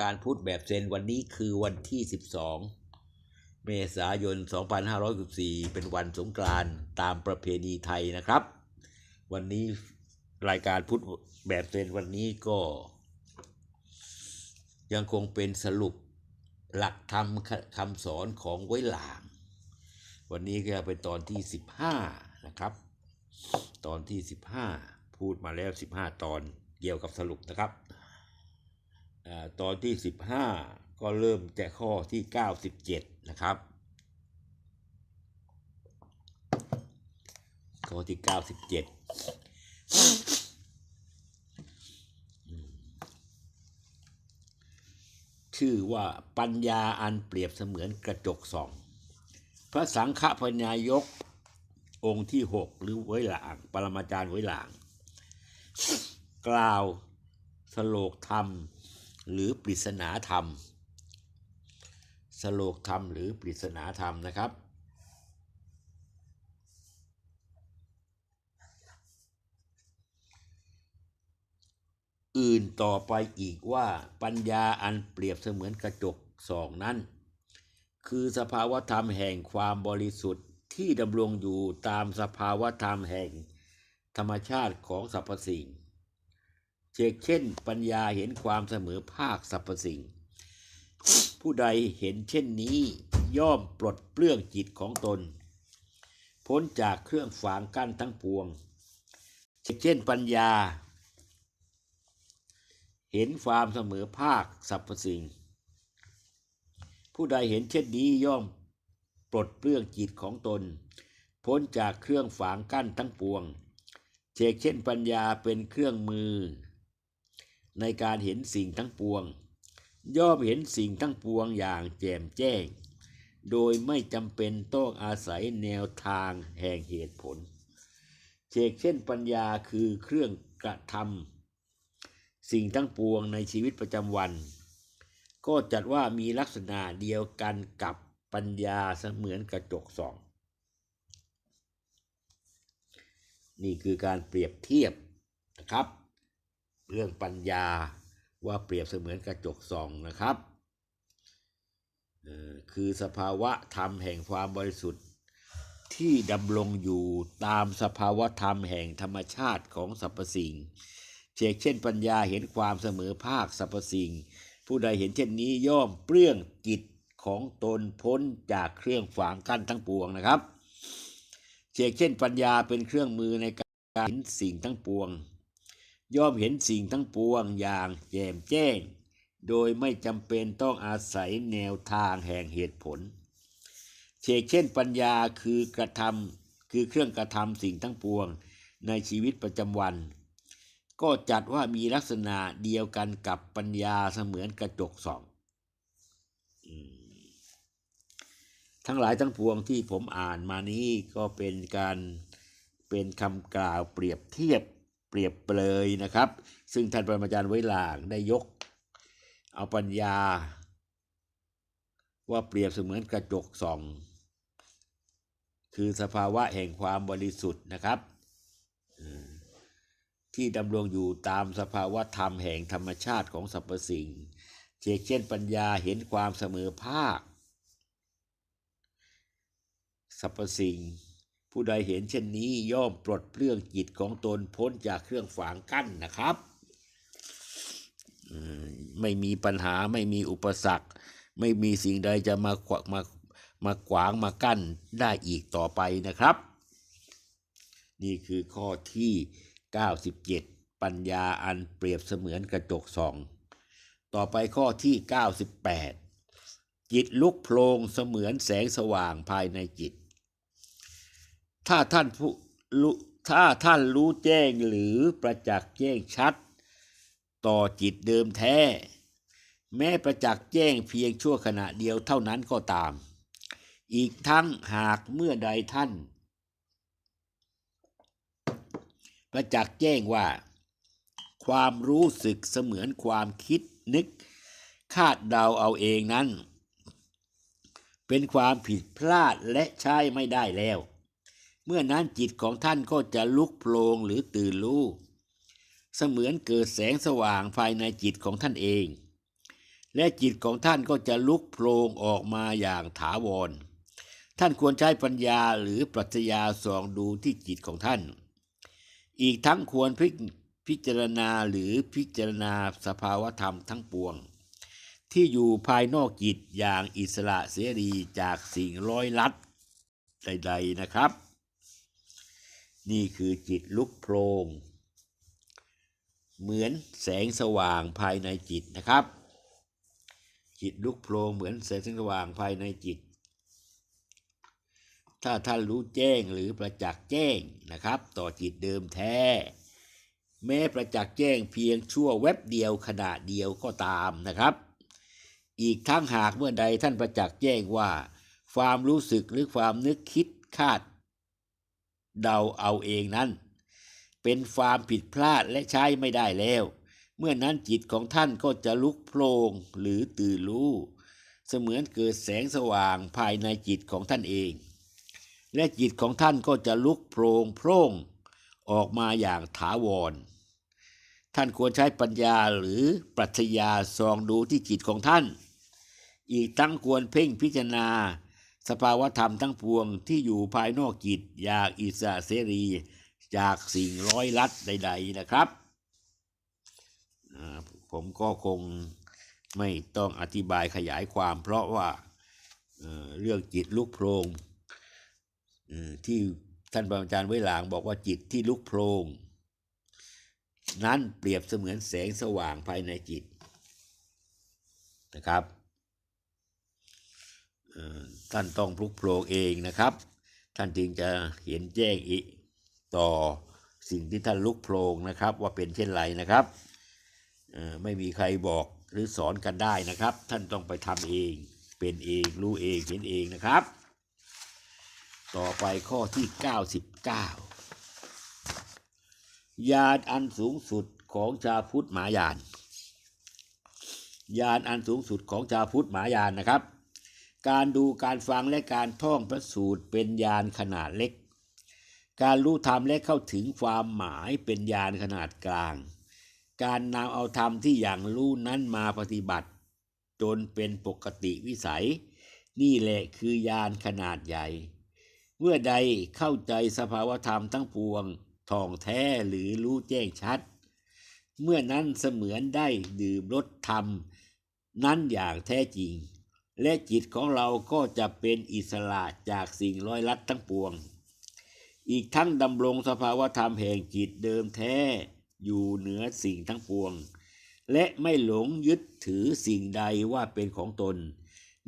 การพูดแบบเซนวันนี้คือวันที่ 12 เมษายน 2564 เป็นวันสงกรานต์ตามประเพณีไทยนะครับ วันนี้รายการพูดแบบเซนวันนี้ก็ ยังคงเป็นสรุปหลักธรรมคำสอนของไว้หลาง วันนี้ก็เป็นตอนที่ 15 นะครับ ตอนที่ 15 พูดมาแล้ว 15 ตอนเกี่ยวกับสรุปนะครับ ตอนที่ 15 ก็เริ่มจากข้อที่ 97 นะครับ ข้อที่ 97ชื่อว่าปัญญาอันเปรียบเสมือนกระจกส่อง พระสังฆพญายกองค์ที่หกหรือไว้หลางปรมาจารย์ไว้หลาง กล่าวสโลกธรรม หรือปริศนาธรรม สโลกธรรมหรือปริศนาธรรมนะครับ อื่นต่อไปอีกว่าปัญญาอันเปรียบเสมือนกระจกสองนั้น คือสภาวธรรมแห่งความบริสุทธิ์ที่ดำรงอยู่ตามสภาวธรรมแห่งธรรมชาติของสรรพสิ่ง เช่นเช่นปัญญาเห็นความเสมอภาคสรรพสิ่ง ผู้ใดเห็นเช่นนี้ย่อมปลดเปลื้องจิตของตน พ้นจากเครื่องฝางกั้นทั้งปวง เช่นปัญญา เห็นความเสมอภาคสรรพสิ่ง ผู้ใดเห็นเช่นนี้ย่อมปลดเปลื้องจิตของตน พ้นจากเครื่องฝางกั้นทั้งปวงเชกเช่นปัญญาเป็นเครื่องมือ ในการเห็นสิ่งทั้งปวง ย่อมเห็นสิ่งทั้งปวงอย่างแจ่มแจ้ง โดยไม่จำเป็นต้องอาศัยแนวทางแห่งเหตุผล เชกเช่นปัญญาคือเครื่องกระทำสิ่งทั้งปวงในชีวิตประจำวัน ก็จัดว่ามีลักษณะเดียวกันกับปัญญาเสมือนกระจกส่อง นี่คือการเปรียบเทียบนะครับ เรื่องปัญญาว่าเปรียบเสมือนกระจกส่องนะครับคือสภาวะธรรมแห่งความบริสุทธิ์ที่ดำรงอยู่ตามสภาวะธรรมแห่งธรรมชาติของสรรพสิ่งเช่นเช่นปัญญาเห็นความเสมอภาคสรรพสิ่ง ผู้ใดเห็นเช่นนี้ย่อมเปลื้องจิตของตนพ้นจากเครื่องฝางกั้นทั้งปวงนะครับเช่นเช่นปัญญาเป็นเครื่องมือในการเห็นสิ่งทั้งปวง ย่อมเห็นสิ่งทั้งปวงอย่างแจ่มแจ้ง โดยไม่จำเป็นต้องอาศัยแนวทางแห่งเหตุผลเช่นเช่นปัญญาคือกระทำคือเครื่องกระทำสิ่งทั้งปวงในชีวิตประจำวัน ก็จัดว่ามีลักษณะเดียวกันกับปัญญาเสมือนกระจกส่องทั้งหลายทั้งปวงที่ผมอ่านมานี้ก็เป็นการเป็นคำกล่าวเปรียบเทียบ เปรียบเปรยนะครับ ซึ่งท่านปรมาจารย์ไว้หลางได้ยก เอาปัญญา ว่าเปรียบเสมือนกระจกส่อง คือสภาวะแห่งความบริสุทธิ์นะครับที่ดำรงอยู่ตามสภาวะธรรมแห่งธรรมชาติของสรรพสิ่งเช่นเช่นปัญญาเห็นความเสมอภาคสรรพสิ่ง ผู้ใดเห็นเช่นนี้ย่อมปลดเปลื้องจิตของตนพ้นจากเครื่องฝางกั้นนะครับไม่มีปัญหาไม่มีอุปสรรค ไม่มีสิ่งใดจะมาขวางมามาขวางมากั้นได้อีกต่อไปนะครับ นี่คือข้อที่ 97 ปัญญาอันเปรียบเสมือนกระจกส่อง ต่อไปข้อที่ 98 จิตลุกโพลงเสมือนแสงสว่างภายในจิต ถ้าท่านผู้รู้ถ้าท่านรู้แจ้งหรือประจักษ์แจ้งชัด ต่อจิตเดิมแท้ แม้ประจักษ์แจ้งเพียงชั่วขณะเดียวเท่านั้นก็ตาม อีกทั้งหากเมื่อใดท่าน ประจักษ์แจ้งว่า ความรู้สึกเสมือนความคิดนึก คาดเดาเอาเองนั้น เป็นความผิดพลาดและใช้ไม่ได้แล้ว เมื่อนั้นจิตของท่านก็จะลุกโพลงหรือตื่นรู้ เสมือนเกิดแสงสว่างภายในจิตของท่านเอง และจิตของท่านก็จะลุกโพลงออกมาอย่างถาวร ท่านควรใช้ปัญญาหรือปรัชญาส่องดูที่จิตของท่าน อีกทั้งควรพิพจารณาหรือพิจารณาสภาวธรรมทั้งปวง ที่อยู่ภายนอกจิตอย่างอิสระเสรีจากสิ่งร้อยลัดใดๆนะครับ นี่คือจิตลุกโพลงเหมือนแสงสว่างภายในจิตนะครับ จิตลุกโพลงเหมือนแสงสว่างภายในจิต ถ้าท่านรู้แจ้งหรือประจักษ์แจ้งนะครับ ต่อจิตเดิมแท้ แม้ประจักษ์แจ้งเพียงชั่วแวบเดียวขณะเดียวก็ตามนะครับ อีกทั้งหากเมื่อใดท่านประจักษ์แจ้งว่า ความรู้สึกหรือความนึกคิดคาด เดาเอาเองนั้น เป็นความผิดพลาดและใช้ไม่ได้แล้ว เมื่อนั้นจิตของท่านก็จะลุกโพลงหรือตื่นรู้ เสมือนเกิดแสงสว่างภายในจิตของท่านเอง และจิตของท่านก็จะลุกโพลงโพร่งออกมาอย่างถาวร ท่านควรใช้ปัญญาหรือปรัชญาส่องดูที่จิตของท่าน อีกทั้งควรเพ่งพิจารณา สภาวธรรมทั้งปวงที่อยู่ภายนอกจิตอยางอิสระเสรีจากสิ่งร้อยลัดใด ๆนะครับ ผมก็คงไม่ต้องอธิบายขยายความเพราะว่าเรื่องจิตลุกโพลงเอ่อที่ท่านปรมาจารย์ไว้หลางบอกว่าจิตที่ลุกโพลงนั้นเปรียบเสมือนแสงสว่างภายในจิตนะครับ ท่านต้องพลุกโพลงเองนะครับ ท่านจึงจะเห็นแจ้งอีกต่อสิ่งที่ท่านลุกโพลงนะครับ ว่าเป็นเช่นไรนะครับไม่มีใครบอกหรือสอนกันได้นะครับ ท่านต้องไปทำเอง เป็นเองรู้เองเห็นเองนะครับ ต่อไปข้อที่ 99 ญาณอันสูงสุดของชาพุทธหมายานญาณอันสูงสุดของชาพุทธหมายานนะครับ การดูการฟังและการท่องพระสูตรเป็นญาณขนาดเล็ก การรู้ธรรมและเข้าถึงความหมายเป็นญาณขนาดกลาง การนำเอาธรรมที่อย่างรู้นั้นมาปฏิบัติ จนเป็นปกติวิสัย นี่แหละคือญาณขนาดใหญ่ เมื่อใดเข้าใจสภาวธรรมทั้งปวงท่องแท้หรือรู้แจ้งชัด เมื่อนั้นเสมือนได้ดื่มรสธรรม นั้นอย่างแท้จริง และจิตของเราก็จะเป็นอิสระจากสิ่งร้อยลัดทั้งปวง อีกทั้งดำรงสภาวธรรมแห่งจิตเดิมแท้อยู่เหนือสิ่งทั้งปวง และไม่หลงยึดถือสิ่งใดว่าเป็นของตน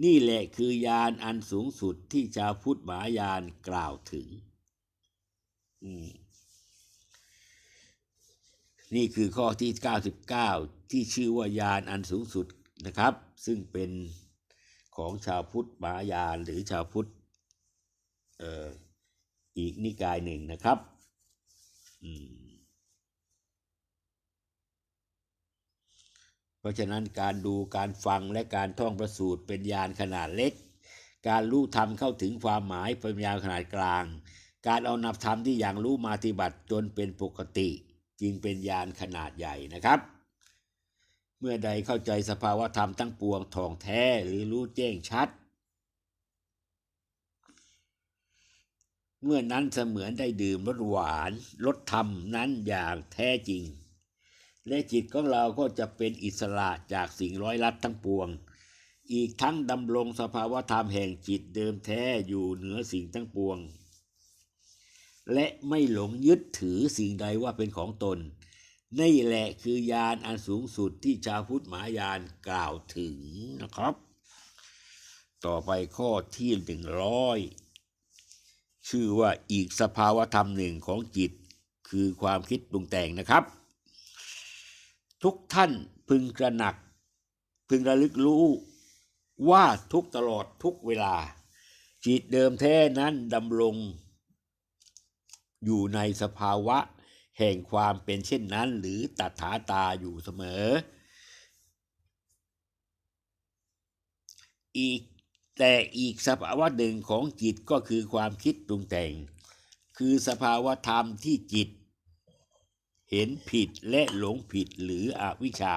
นี่แหละคือยานอันสูงสุดที่ชาวพุทธมหายานกล่าวถึง นี่คือข้อที่ 99 ที่ชื่อว่ายานอันสูงสุดนะครับ ซึ่งเป็น ของชาวพุทธมหายานหรือชาวพุทธอ,อีกนิกายหนึ่งนะครับเพราะฉะนั้นการดูการฟังและการท่องประสูตรเป็นยานขนาดเล็ก การรู้ธรรมเข้าถึงความหมายเป็นยานขนาดกลาง การเอานับธรรมที่อย่างรู้มาปฏิบัติจนเป็นปกติ จึงเป็นยานขนาดใหญ่นะครับ เมื่อใดเข้าใจสภาวธรรมทั้งปวงท่องแท้หรือรู้แจ้งชัด เมื่อนั้นเสมือนได้ดื่มรสหวานรสธรรมนั้นอย่างแท้จริง และจิตของเราก็จะเป็นอิสระจากสิ่งร้อยลัดทั้งปวง อีกทั้งดำรงสภาวธรรมแห่งจิตเดิมแท้อยู่เหนือสิ่งทั้งปวง และไม่หลงยึดถือสิ่งใดว่าเป็นของตน นี่แหละคือยานอันสูงสุดที่ชาวพุทธหมายานกล่าวถึงนะครับ ต่อไปข้อที่หนึ่งร้อยชื่อว่าอีกสภาวธรรมหนึ่งของจิต คือความคิดปรุงแต่งนะครับ ทุกท่านพึงกระหนัก พึงระลึกรู้ว่าทุกตลอดทุกเวลา จิตเดิมแท้นั้นดำรงอยู่ในสภาวะ แห่งความเป็นเช่นนั้นหรือตัถาตาอยู่เสมอ อีกแต่อีกสภาวะหนึ่งของจิตก็คือความคิดปรุงแต่ง คือสภาวะธรรมที่จิต เห็นผิดและหลงผิดหรืออวิชชา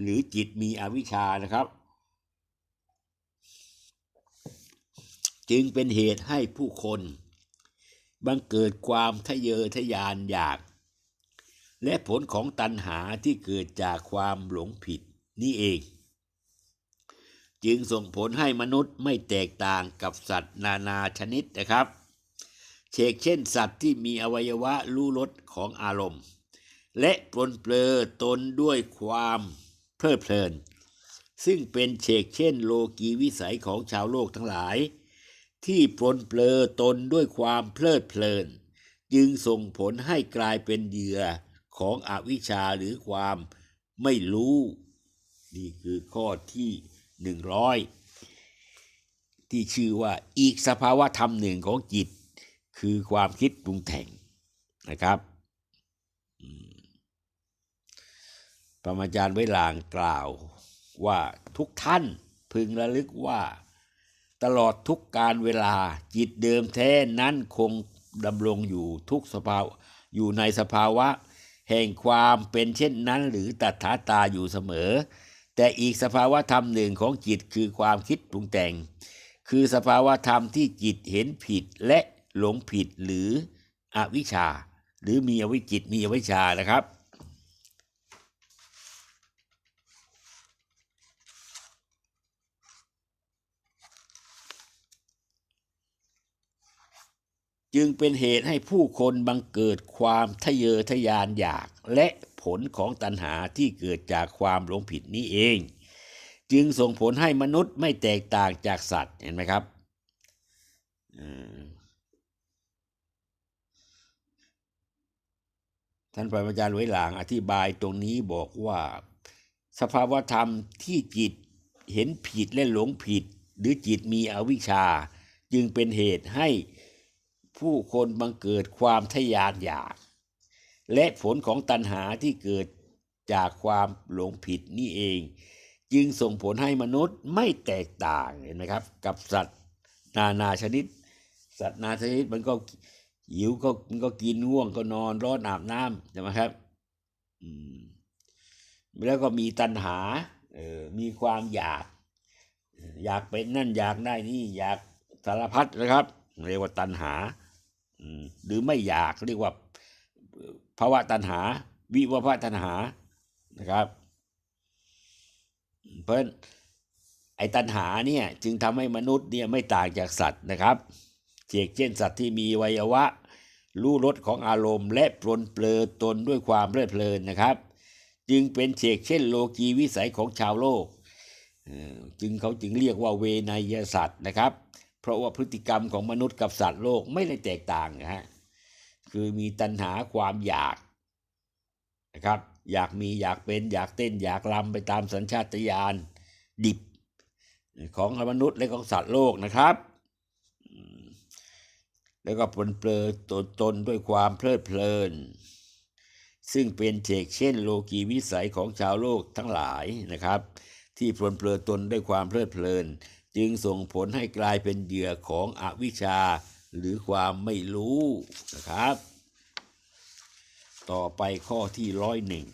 หรือจิตมีอวิชชานะครับ จึงเป็นเหตุให้ผู้คน บังเกิดความทะเยอทะยานอยาก และผลของตัณหาที่เกิดจากความหลงผิดนี่เอง จึงส่งผลให้มนุษย์ไม่แตกต่างกับสัตว์นานาชนิดนะครับ เชกเช่นสัตว์ที่มีอวัยวะรู้รสของอารมณ์ และปลนเปลือตนด้วยความเพลิดเพลิน ซึ่งเป็นเชกเช่นโลกีวิสัยของชาวโลกทั้งหลาย ที่ปลนเปลือตนด้วยความเพลิดเพลิน จึงส่งผลให้กลายเป็นเหยื่อของอวิชชาหรือความไม่รู้ นี่คือข้อที่หนึ่งร้อยที่ชื่อว่าอีกสภาวะธรรมหนึ่งของจิต คือความคิดปรุงแต่งนะครับอืมปรมาจารย์ไว้ลางกล่าวว่าทุกท่านพึงระลึกว่า ตลอดทุกการเวลาจิตเดิมแท้นั้นคงดำรงอยู่ทุกสภาวะอยู่ในสภาวะ แห่งความเป็นเช่นนั้นหรือตัถาตาอยู่เสมอ แต่อีกสภาวะธรรมหนึ่งของจิตคือความคิดปรุงแต่ง คือสภาวะธรรมที่จิตเห็นผิดและหลงผิดหรืออวิชชา หรือมีอวิจิตมีอวิชชานะครับ จึงเป็นเหตุให้ผู้คนบังเกิดความทะเยอทะยานอยาก และผลของตัณหาที่เกิดจากความหลงผิดนี้เอง จึงส่งผลให้มนุษย์ไม่แตกต่างจากสัตว์เห็นไหมครับท่านปรมาจารย์ไว้หลางอธิบายตรงนี้บอกว่า สภาวธรรมที่จิตเห็นผิดและหลงผิด หรือจิตมีอวิชชา จึงเป็นเหตุให้ ผู้คนบังเกิดความทะยานอยาก และผลของตัณหาที่เกิดจากความหลงผิดนี่เอง จึงส่งผลให้มนุษย์ไม่แตกต่างเห็นไหมครับ กับสัตว์นานาชนิด สัตว์นานาชนิดมันก็หิวก็มันก็กินง่วงก็นอนร้อนอาบน้ำใช่ไหมครับแล้วก็มีตัณหาเออมีความอยาก อยากเป็นนั่นอยากได้นี่อยากสารพัดนะครับ เรียกว่าตัณหา หรือไม่อยากเรียกว่าภาวะตัณหา วิวภาตัณหานะครับ เพราะไอ้ตัณหาเนี่ยจึงทำให้มนุษย์เนี่ยไม่ต่างจากสัตว์นะครับเช่นเช่นสัตว์ที่มีวัยวะ รู้รสของอารมณ์ และปลนเปลือตนด้วยความเพลิดเพลินนะครับ จึงเป็นเชกเช่นโลกีวิสัยของชาวโลกจึงเขาจึงเรียกว่าเวนยสัตว์นะครับ เพราะว่าพฤติกรรมของมนุษย์กับสัตว์โลกไม่ได้แตกต่างนะฮะคือมีตัณหาความอยากนะครับ อยากมีอยากเป็นอยากเต้นอยากรำไปตามสัญชาตญาณดิบของมนุษย์และของสัตว์โลกนะครับ แล้วก็ปลนเปลือตนตนด้วยความเพลิดเพลิน ซึ่งเป็นเชกเช่นโลกีวิสัยของชาวโลกทั้งหลายนะครับ ที่ปลนเปลือตนด้วยความเพลิดเพลิน จึงส่งผลให้กลายเป็นเหยื่อของอวิชชา หรือความไม่รู้นะครับ ต่อไปข้อที่ร้อยหนึ่ง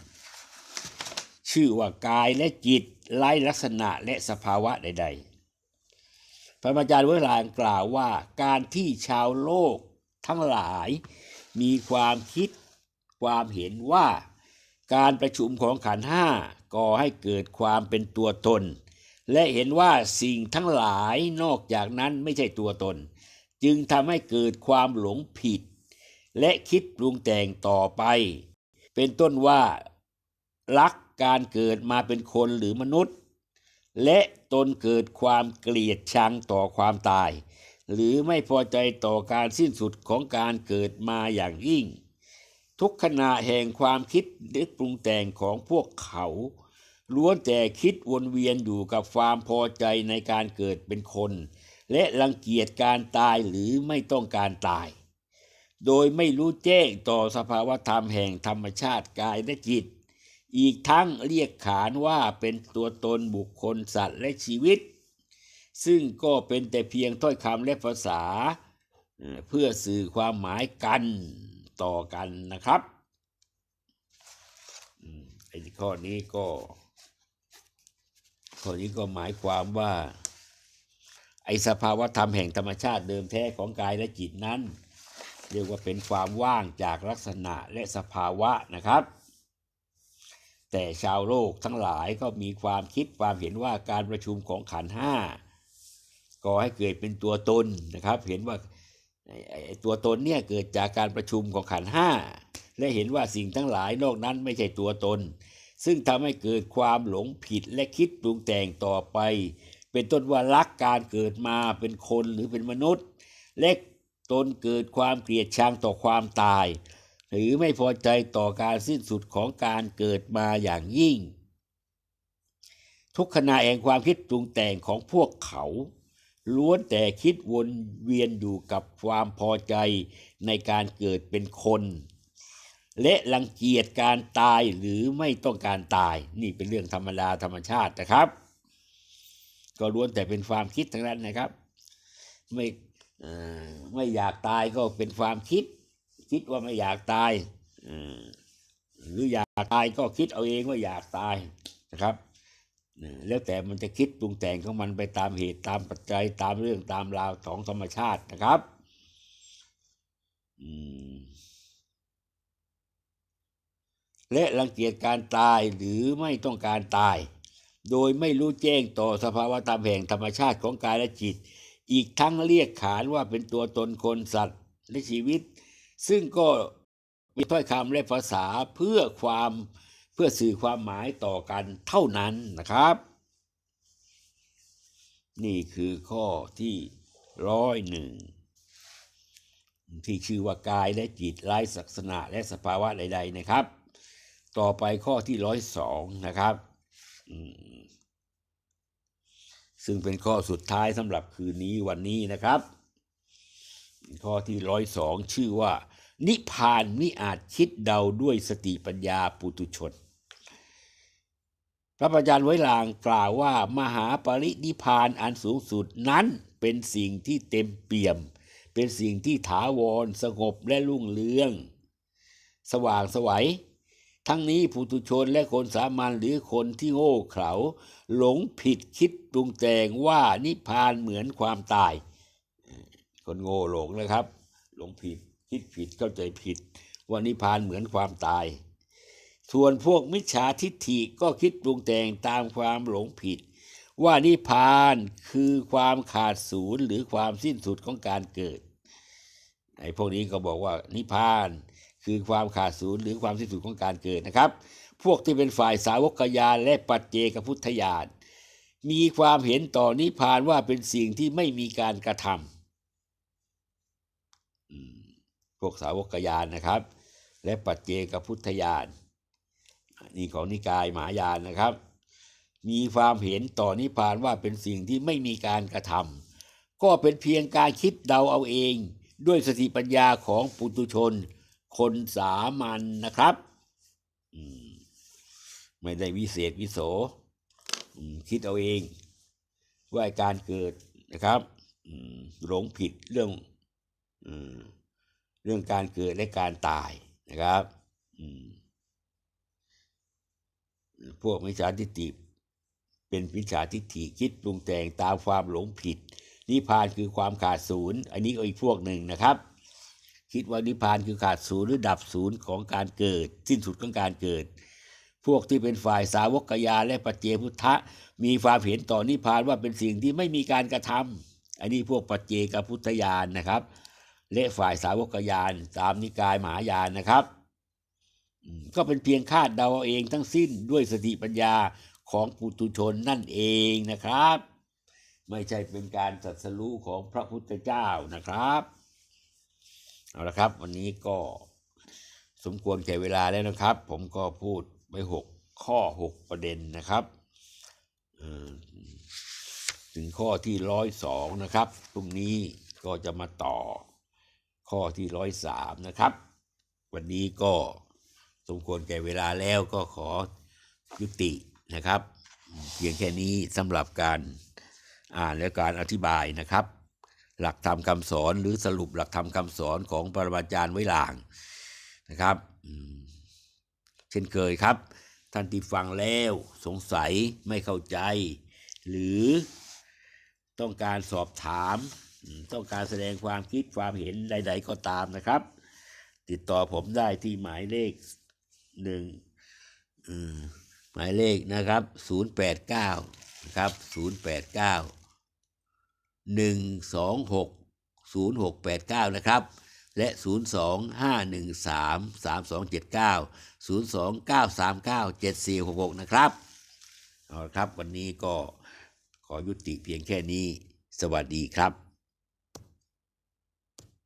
ชื่อว่ากายและจิตไร้ลักษณะและสภาวะใด ๆ พระอาจารย์เวลางกล่าวว่าการที่ชาวโลกทั้งหลายมีความคิดความเห็นว่า การประชุมของขันห้าก่อให้เกิดความเป็นตัวตน และเห็นว่าสิ่งทั้งหลายนอกจากนั้นไม่ใช่ตัวตน จึงทำให้เกิดความหลงผิด และคิดปรุงแต่งต่อไป เป็นต้นว่ารักการเกิดมาเป็นคนหรือมนุษย์ และตนเกิดความเกลียดชังต่อความตาย หรือไม่พอใจต่อการสิ้นสุดของการเกิดมาอย่างยิ่ง ทุกขณะแห่งความคิดนึกปรุงแต่งของพวกเขา ล้วนแต่คิดวนเวียนอยู่กับความพอใจในการเกิดเป็นคน และรังเกียจการตายหรือไม่ต้องการตาย โดยไม่รู้แจ้งต่อสภาวธรรมแห่งธรรมชาติกายและจิต อีกทั้งเรียกขานว่าเป็นตัวตนบุคคลสัตว์และชีวิต ซึ่งก็เป็นแต่เพียงถ้อยคำและภาษา เพื่อสื่อความหมายกันต่อกันนะครับอืมไอ้ข้อนี้ก็ ข้อนี้ก็หมายความว่า ไอสภาวธรรมแห่งธรรมชาติเดิมแท้ของกายและจิตนั้น เรียกว่าเป็นความว่างจากลักษณะและสภาวะนะครับ แต่ชาวโลกทั้งหลายก็มีความคิดความเห็นว่าการประชุมของขันห้าก่อให้เกิดเป็นตัวตนนะครับ เห็นว่าไอ้ตัวตนเนี่ยเกิดจากการประชุมของขันห้าและเห็นว่าสิ่งทั้งหลายนอกนั้นไม่ใช่ตัวตน ซึ่งทำให้เกิดความหลงผิดและคิดปรุงแต่งต่อไป เป็นต้นว่ารักการเกิดมาเป็นคนหรือเป็นมนุษย์ และตนเกิดความเกลียดชังต่อความตาย หรือไม่พอใจต่อการสิ้นสุดของการเกิดมาอย่างยิ่ง ทุกขณะแห่งความคิดปรุงแต่งของพวกเขาล้วนแต่คิดวนเวียนอยู่กับความพอใจในการเกิดเป็นคน และรังเกียจการตายหรือไม่ต้องการตาย นี่เป็นเรื่องธรรมดาธรรมชาตินะครับ ก็ล้วนแต่เป็นความคิดทั้งนั้นนะครับ ไม่ไม่อยากตายก็เป็นความคิด คิดว่าไม่อยากตายหรืออยากตายก็คิดเอาเองว่าอยากตายนะครับแล้วแต่มันจะคิดปรุงแต่งของมันไปตามเหตุตามปัจจัยตามเรื่องตามราวของธรรมชาตินะครับ อืม และรังเกียจการตายหรือไม่ต้องการตาย โดยไม่รู้แจ้งต่อสภาวะตามแห่งธรรมชาติของกายและจิต อีกทั้งเรียกขานว่าเป็นตัวตนคนสัตว์และชีวิต ซึ่งก็มีถ้อยคำและภาษาเพื่อความเพื่อสื่อความหมายต่อกันเท่านั้นนะครับ นี่คือข้อที่ร้อยหนึ่งที่ชื่อว่ากายและจิตไร้ลักษณะและสภาวะใด ๆ นะครับ ต่อไปข้อที่ร้อยสองนะครับ ซึ่งเป็นข้อสุดท้ายสำหรับคืนนี้วันนี้นะครับ ข้อที่ร้อยสองชื่อว่า นิพานมิอาจคิดเดาด้วยสติปัญญาปุตุชน พระอาจารย์ไว้ลางกล่าวว่ามหาปรินิพานอันสูงสุดนั้นเป็นสิ่งที่เต็มเปี่ยม เป็นสิ่งที่ถาวรสงบและรุ่งเรือง สว่างสวัย ทั้งนี้ปุถุชนและคนสามัญหรือคนที่โง่เขลาหลงผิดคิดปรุงแต่งว่านิพพานเหมือนความตาย คนโง่หลงนะครับ หลงผิดคิดผิดเข้าใจผิด ว่านิพพานเหมือนความตาย ส่วนพวกมิจฉาทิฏฐิก็คิดปรุงแต่งตามความหลงผิด ว่านิพพานคือความขาดศูนย์หรือความสิ้นสุดของการเกิดไอ้พวกนี้ก็บอกว่านิพพาน คือความขาดศูนย์หรือความสิ้นสุดของการเกิดนะครับ พวกที่เป็นฝ่ายสาวกญาณและปัจเจกพุทธญาณมีความเห็นต่อนิพพานว่าเป็นสิ่งที่ไม่มีการกระทำพวกสาวกญาณนะครับ และปัจเจกพุทธญาณนี่ของนิกายมหายานนะครับ มีความเห็นต่อนิพพานว่าเป็นสิ่งที่ไม่มีการกระทำก็เป็นเพียงการคิดเดาเอาเอง ด้วยสติปัญญาของปุตุชน คนสามัญนนะครับไม่ได้วิเศษวิโสคิดเอาเอง ว่าการเกิดนะครับหลงผิดเรื่องเรื่องการเกิดและการตายนะครับพวกมิจฉาทิฏฐิเป็นมิจฉาทิฏฐิคิดปรุงแต่งตามความหลงผิดนิพพานคือความขาดศูนย์ อันนี้ก็อีกพวกหนึ่งนะครับ คิดว่านิพพานคือขาดศูนย์หรือดับศูนย์ของการเกิด สิ้นสุดของการเกิด พวกที่เป็นฝ่ายสาวกยาและปัจเจพุทธะ มีความเห็นต่อนิพพานว่าเป็นสิ่งที่ไม่มีการกระทำอันนี้พวกปัจเจกพุทธญาณนะครับ และฝ่ายสาวกยานตามนิกายมหายานนะครับ ก็เป็นเพียงคาดเดาเอาเองทั้งสิ้นด้วยสติปัญญาของปุถุชนนั่นเองนะครับ ไม่ใช่เป็นการสัตสรู้ของพระพุทธเจ้านะครับ เอาละครับ วันนี้ก็สมควรแก่เวลาแล้วนะครับ ผมก็พูดไปหกข้อหกประเด็นนะครับถึงข้อที่ร้อยสองนะครับพรุ่งนี้ก็จะมาต่อข้อที่ร้อยสามนะครับ วันนี้ก็สมควรแก่เวลาแล้วก็ขอยุตินะครับ เพียงแค่นี้สำหรับการอ่านและการอธิบายนะครับ หลักธรรมคำสอน หรือสรุปหลักธรรมคำสอนของปรมาจารย์ไว้ลางนะครับ เช่นเคยครับ ท่านที่ฟังแล้วสงสัยไม่เข้าใจ หรือต้องการสอบถาม ต้องการแสดงความคิดความเห็นใด ๆ ก็ตามนะครับ ติดต่อผมได้ที่หมายเลขหนึ่งหมายเลขนะครับ 089นะครับ089 126 0689 นะครับ และ 02513 3279 02939 7466 นะครับเอาละครับ วันนี้ก็ขอยุติเพียงแค่นี้ สวัสดีครับ